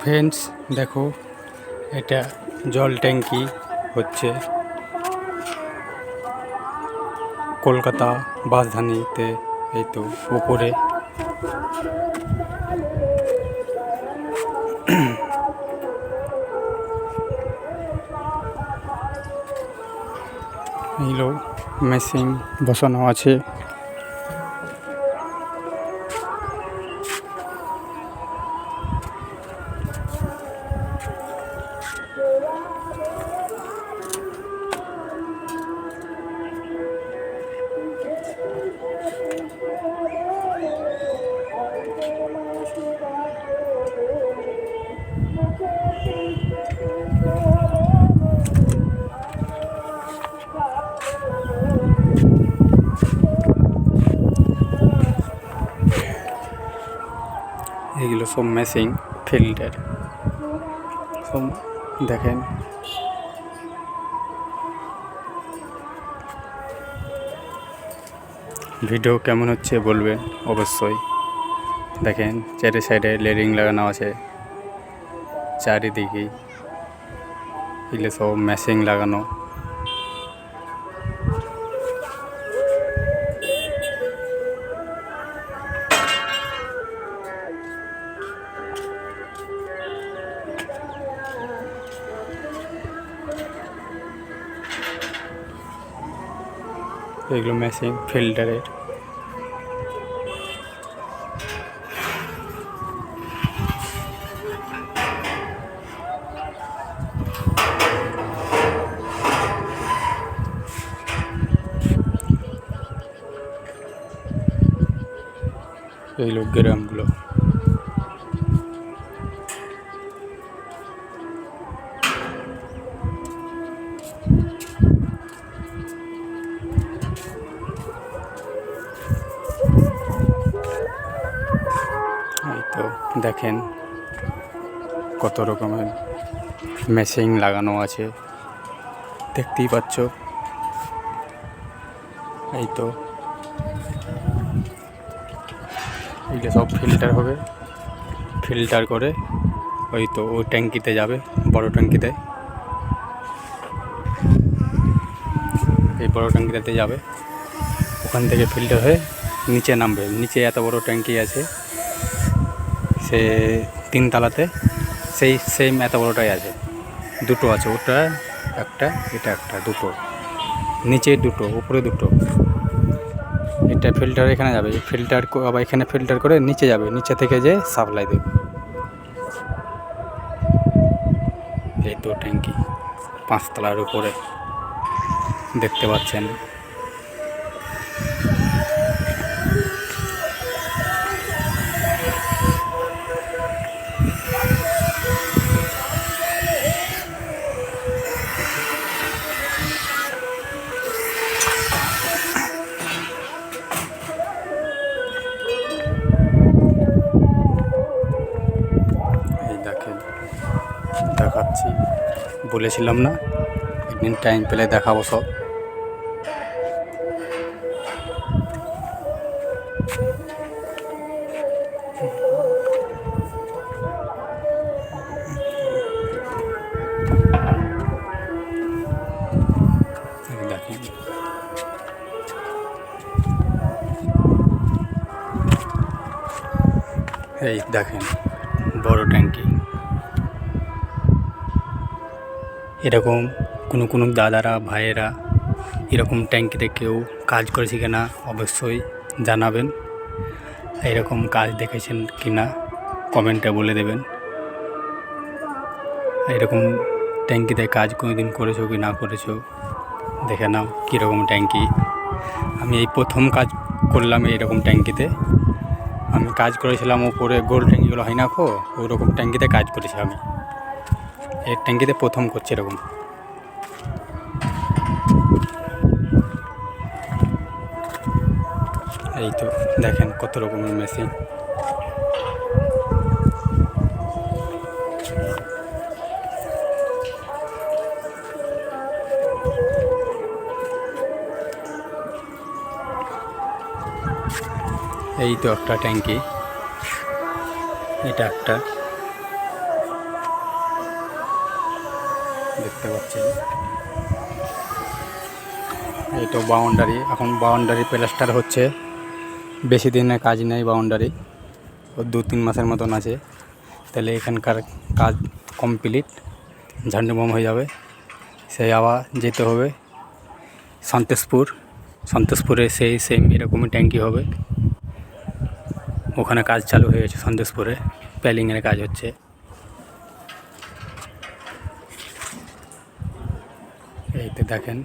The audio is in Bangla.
ফ্রেন্ডস দেখো এটা জল ট্যাঙ্কি হচ্ছে। কলকাতা বাসধানীতে এই তো উপরে। মেশিন বসানো আছে। এগুলো সব মেশিন ফিল্ডের সব দেখেন। ভিডিও কেমন হচ্ছে বলবেন? অবশ্যই। দেখেন, চারি সাইডে লেরিং লাগানো আছে। চারিদিকেই এগুলো সব মেশিন লাগানো। এগুলো মেশিন ফিল্টারের এইগুলো গ্রামগুলো। দেখেন কত রকমের মেশিন লাগানো আছে। দেখতেই পাচ্ছ। এই তো। এইগুলো সব ফিল্টার হবে। ফিল্টার করে ওই তো ওই ট্যাঙ্কিতে যাবে, বড় ট্যাঙ্কিতে। এই বড় ট্যাঙ্কিটাতে যাবে। ওখান থেকে ফিল্টার হয়ে নিচে নামবে। নিচে এত বড় ট্যাঙ্কি আছে। সে তিনতলাতে, সেই সেম এত বড়টাই আছে। দুটো আছে, ওটা একটা, এটা একটা, দুটো। নিচে দুটো, উপরে দুটো। এটা ফিল্টার এখানে যাবে ফিল্টার আবার এখানে ফিল্টার করে নিচে যাবে, নিচে থেকে যে সাপ্লাই দেবে। এই তো ট্যাঙ্কি, পাঁচতলার উপরে। দেখতে পাচ্ছেন? বলেছিলাম না একদিন টাইম পেলে দেখাবো সব। এই দেখেন। বড় ট্যাঙ্কি এরকম কোনো কোনো দাদারা, ভাইয়েরা এরকম ট্যাঙ্কিতে কেউ কাজ করেছে কি না অবশ্যই জানাবেন। এরকম কাজ দেখেছেন কি না কমেন্টে বলে দেবেন। এরকম ট্যাঙ্কিতে কাজ কোনো দিন করেছ কি না করেছ দেখে নাও কীরকম ট্যাঙ্কি। আমি এই প্রথম কাজ করলাম এরকম ট্যাঙ্কিতে। আমি কাজ করেছিলাম ওপরে গোল ট্যাঙ্কিগুলো হয় না খো ওই রকম ট্যাঙ্কিতে কাজ করেছি আমি। এই ট্যাঙ্কিতে প্রথম করছে এরকম। এই তো দেখেন কত রকমের মেশিন। এই তো একটা ট্যাঙ্কি। এটা একটা। দেখতে পাচ্ছেন। এই তো বাউন্ডারি এখন বাউন্ডারি প্লাস্টার হচ্ছে। বেশি দিনের কাজ নেই বাউন্ডারি দু তিন মাসের মতন আছে। তাহলে এখানকার কাজ কমপ্লিট ঝান্ডুবাম হয়ে যাবে। সেই আবার যেতে হবে সন্তোষপুর সন্তোষপুরে সেই সেম এরকমই ট্যাঙ্কি হবে। ওখানে কাজ চালু হয়ে গেছে সন্তোষপুরে প্যালিংয়ের কাজ হচ্ছে। এইতে দেখেন